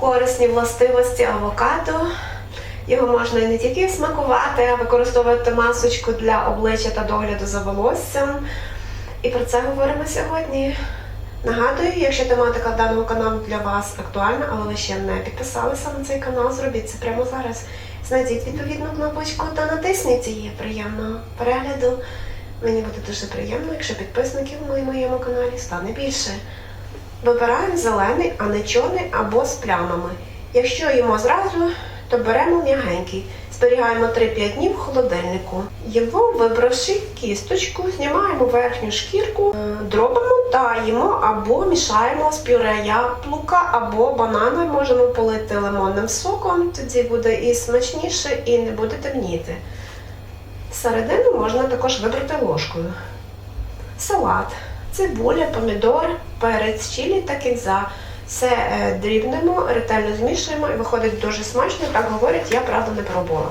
корисні властивості авокадо. Його можна не тільки смакувати, а використовувати масочку для обличчя та догляду за волоссям. І про це говоримо сьогодні. Нагадую, якщо тематика даного каналу для вас актуальна, але ви ще не підписалися на цей канал, зробіть це прямо зараз. Знайдіть відповідну кнопочку та натисніть її приємного перегляду. Мені буде дуже приємно, якщо підписників на моєму каналі стане більше. Вибираємо зелений, а не чорний або з плямами. Якщо їмо зразу, то беремо м'ягенький. Зберігаємо 3-5 днів в холодильнику. Його вибравши кісточку, знімаємо верхню шкірку, е, дробимо та їмо або мішаємо з пюре яблука або банана. Можемо полити лимонним соком, тоді буде і смачніше, і не буде темніти. Середину можна також вибрати ложкою. Салат, цибуля, помідор, перець, чилі та кінза. Все е, дрібнемо, ретельно змішуємо і виходить дуже смачно, так говорять, я правда не пробувала.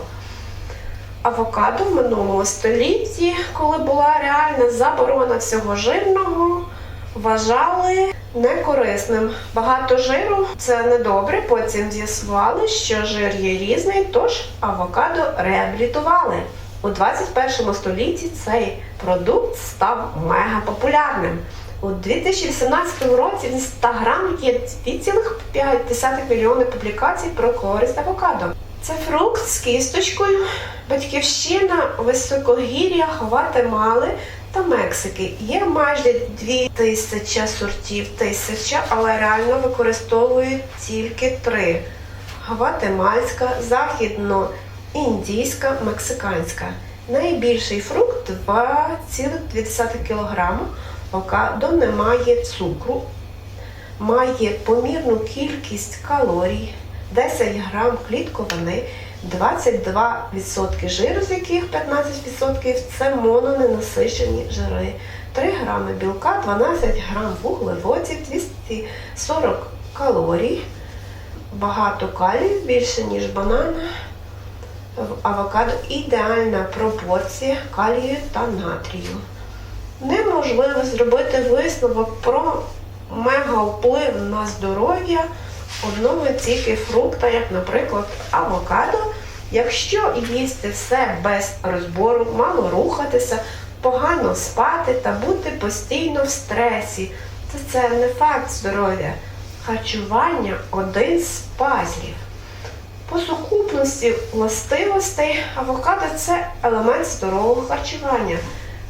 Авокадо в минулому столітті, коли була реальна заборона всього жирного, вважали некорисним. Багато жиру це недобре. Потім з'ясували, що жир є різний, тож авокадо реабілітували. У 21 столітті цей продукт став мега популярним. У 2018 році в Інстаграм є 2,5 мільйони публікацій про користь авокадо. Це фрукт з кісточкою, батьківщина високогір'я Гватемали та Мексики. Є майже 2 тисячі сортів тисяча, але реально використовують тільки три: гватемальська, західноіндійська, мексиканська. Найбільший фрукт 2,2 кг. Авокадо не має цукру, має помірну кількість калорій, 10 грам клітковини, 22% жиру, з яких 15% це мононенасичені жири, 3 грами білка, 12 грам вуглеводів, 240 калорій, багато калію, більше ніж банан. В авокадо ідеальна пропорція калію та натрію неможливо зробити висновок про мега вплив на здоров'я одного тільки фрукта, як, наприклад, авокадо. Якщо їсти все без розбору, мало рухатися, погано спати та бути постійно в стресі, то це не факт здоров'я. Харчування один з пазлів. По сукупності властивостей авокадо це елемент здорового харчування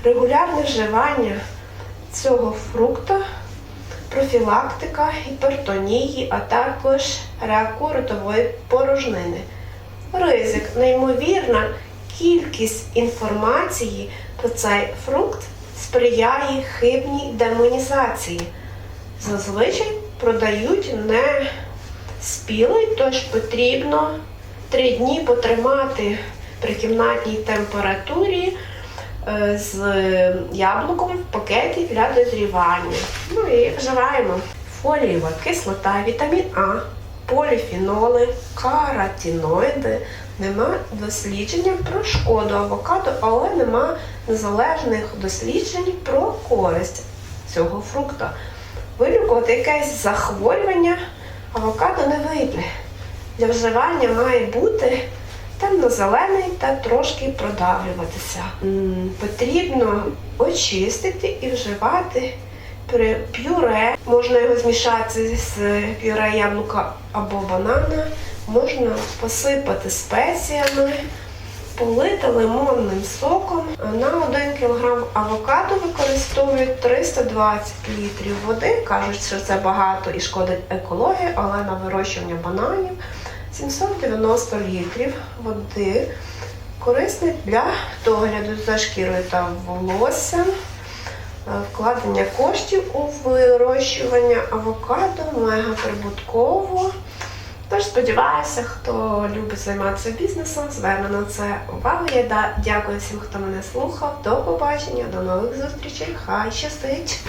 регулярне вживання цього фрукта, профілактика гіпертонії, а також раку ротової порожнини. Ризик, неймовірна кількість інформації про цей фрукт сприяє хибній демонізації. Зазвичай продають не спілий, тож потрібно три дні потримати при кімнатній температурі е, з яблуком в пакеті для дозрівання. Ну і вживаємо фолієва кислота, вітамін А, поліфеноли, каротиноїди. Нема дослідження про шкоду авокадо, але нема незалежних досліджень про користь цього фрукта. Вилікувати якесь захворювання авокадо не вийде. Для вживання має бути темно-зелений та трошки продавлюватися. Потрібно очистити і вживати при пюре. Можна його змішати з пюре яблука або банана, можна посипати спеціями. Полити лимонним соком. На 1 кг авокадо використовують 320 літрів води. Кажуть, що це багато і шкодить екології, але на вирощування бананів 790 літрів води корисний для догляду за шкірою та волоссям. Е, Вкладення коштів у вирощування авокадо мега прибутково. Тож сподіваюся, хто любить займатися бізнесом, зверне на це увагу. Я дякую всім, хто мене слухав. До побачення, до нових зустрічей. Хай щастить!